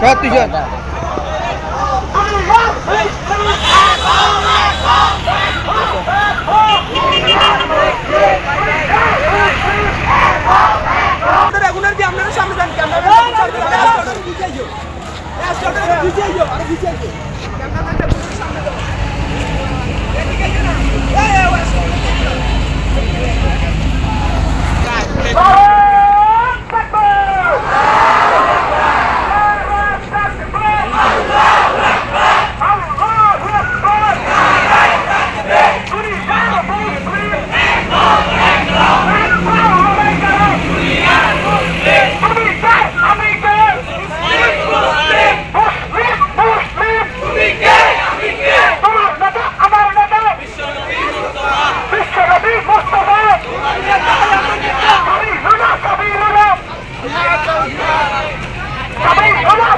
સાત T ¡Sabéis, hola!